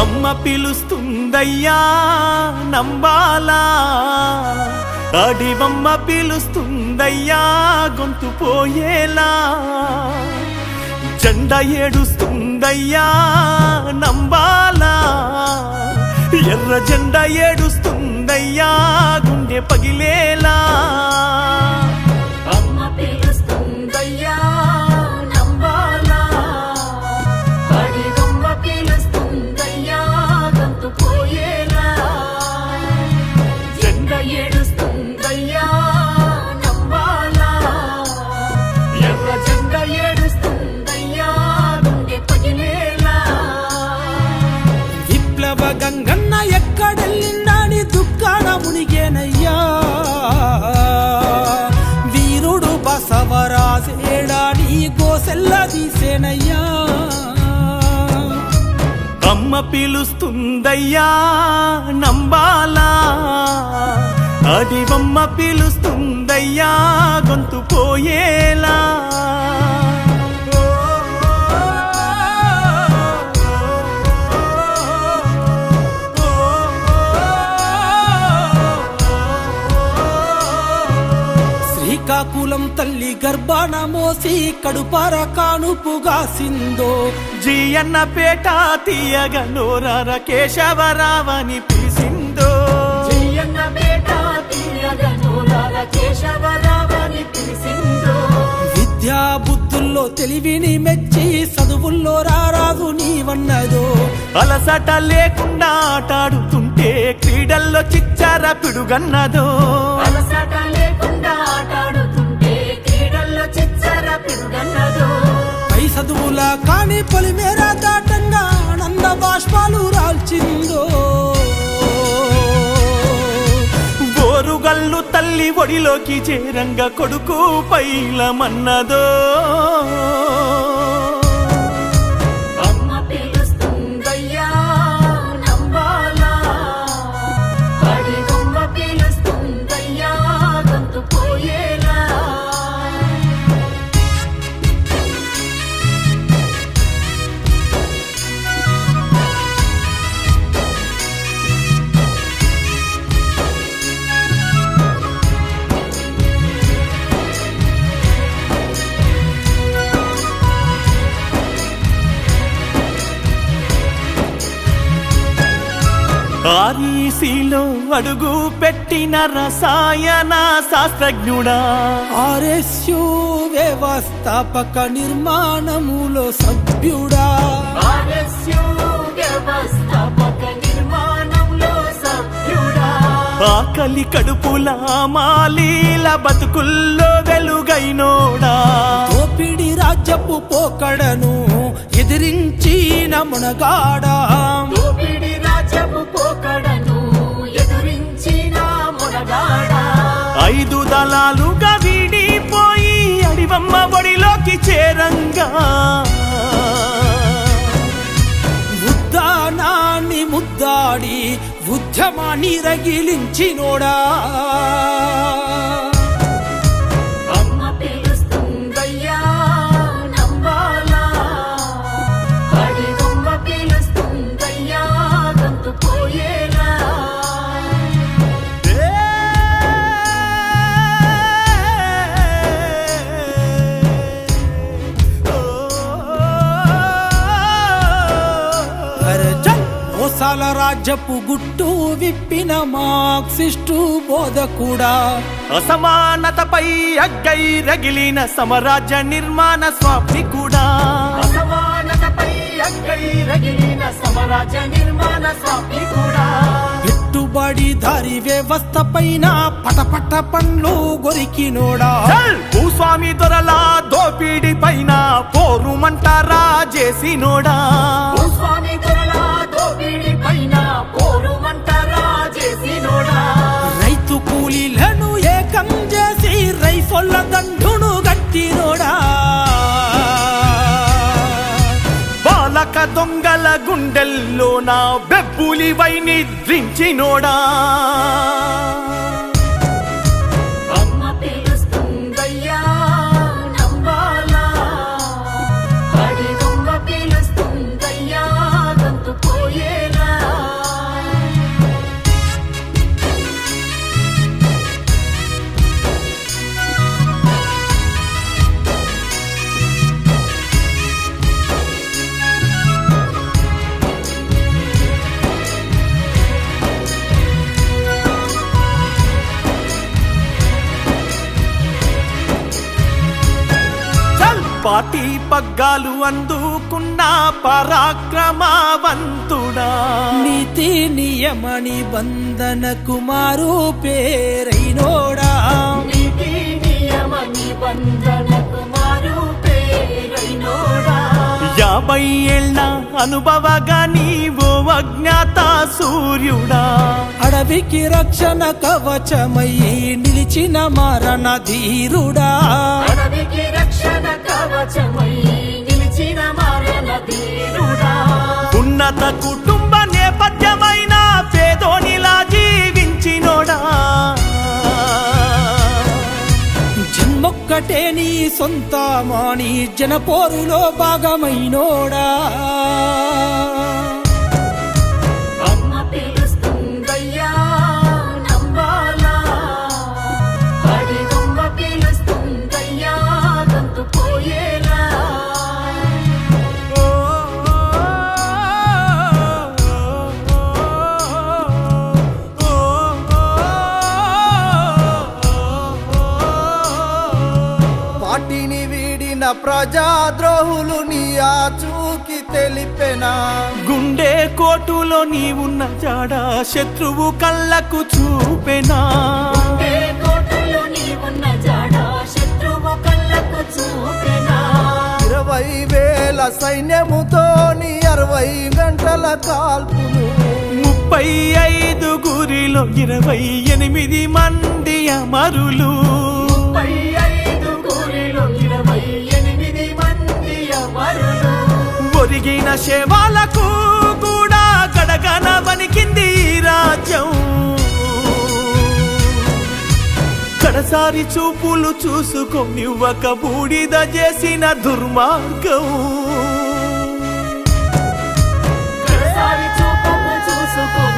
అమ్మ పిలుస్తుందయ్యా నంబాలా అడివమ్మ పిలుస్తుందయ్యా గొంతు పోయేలా. జెండ ఏడుస్తుందయ్యా నంబాలా. ఎర్ర జెండ ఏడుస్తుందయ్యా గుండె పగిలేలా. అమ్మ పిలుస్తుందయ్యా నంబాలా. అడివమ్మ పిలుస్తుందయ్యా గొంతు పోయేలా. శ్రీకాకుళం తల్లి గర్భాన మోసి కడుపార కానుపుగా సిందో. జీయన్న పేట తీయగ నోరార కేశవరావని పిలిసిందో. చెయ్యన్న బేట తీయగా నూరాల కేశవరావని పిలిసిందో. విద్యా బుద్ధుల్లో తెలివిని మెచ్చి చదువుల్లో రారాదు నీవన్నదో. అలసట లేకుండా ఆటాడుతుంటే క్రీడల్లో చిచ్చార పిడుగన్నదో. అలసట లేకుండా చదువుల పొలిమేర దాటంగా ఆనంద బాష్పాలు రాల్చిందో. గోరుగల్లు తల్లి ఒడిలోకి చేరంగా కొడుకు పైలమన్నదో. ఆర్ఈసీలో అడుగు పెట్టిన రసాయన శాస్త్రజ్ఞుడా. ఆర్ఎస్యు వ్యవస్థాపక నిర్మాణములో సభ్యుడా. ఆర్ఎస్యు వ్యవస్థాపక నిర్మాణంలో సభ్యుడా. ఆకలి కడుపుల మాలీల బతుకుల్లో వెలుగైనోడా. దోపిడి రాజ్యపు పోకడను ఎదిరించిన మునగాడా. ఐదు దళాలుగా విడిపోయి అడివమ్మ ఒడిలోకి చేరంగా. ఉద్దానాన్ని ముద్దాడి ఉద్యమాన్ని రగిలించినోడా. మోసాల రాజ్యపు గుట్టు విప్పిన మార్క్సిస్టు బోధకుడా. అసమానతపై అగ్గై రగిలిన సమరాజ్య నిర్మాణ స్వామి కూడా. అసమానతపై అక్కై రగిలిన సమరాజ నిర్మాణ స్వామి కూడా. పెట్టుబడి దారి వ్యవస్థ పైన పటపట పండ్లు గొరికినోడా! భూస్వామి దొరల దోపిడి పైన పోరు మంటారా చేసినోడా దొంగల గుండెల్లో నా బెబ్బులివై నిద్రించినోడా పాటి పగ్గాలు అందుకున్న పరాక్రమవంతుడా. నీతి నియమ నిబంధన కుమారు పేరైనోడా. నీతి నియమ నిబంధన కుమారు పేరైనోడా. యాభై ఏళ్ళ అనుభవగా నీవో అజ్ఞాత సూర్యుడా. అడవికి రక్షణ కవచమయ్యి నిలిచిన మరణ ధీరుడా. అడవికి కవచమై నిలిచిన మరణ ధీరుడా ఉన్నత కుటుంబ నేపథ్యమైన పేదోనిలా జీవించినోడా. జన్మొక్కటే నీ సొంత మాని జనపోరులో భాగమైనోడా. ప్రజాద్రోహులు నీ ఆచూకి తెలిపెనా? గుండె కోటులో నీ ఉన్న జాడ శత్రువు కళ్ళకు చూపెనా? ఏ కోటలో నీవున్న జాడ శత్రువు కళ్ళకు చూపెనా? ఇరవై వేల సైన్యముతో నీ అరవై గంటల కాల్పులు. ముప్పై ఐదు గురిలో ఇరవై ఎనిమిది మంది అమరులు. ముప్పై ఐదు గురిలో ఇరవై తిరిగిన శవాలకు కూడా గడగన వణికింది రాజ్యం. కడసారి చూపులు చూసుకొని ఒక బూడిద చేసిన దుర్మార్గం. చూపులు చూపుకు చూసుకొని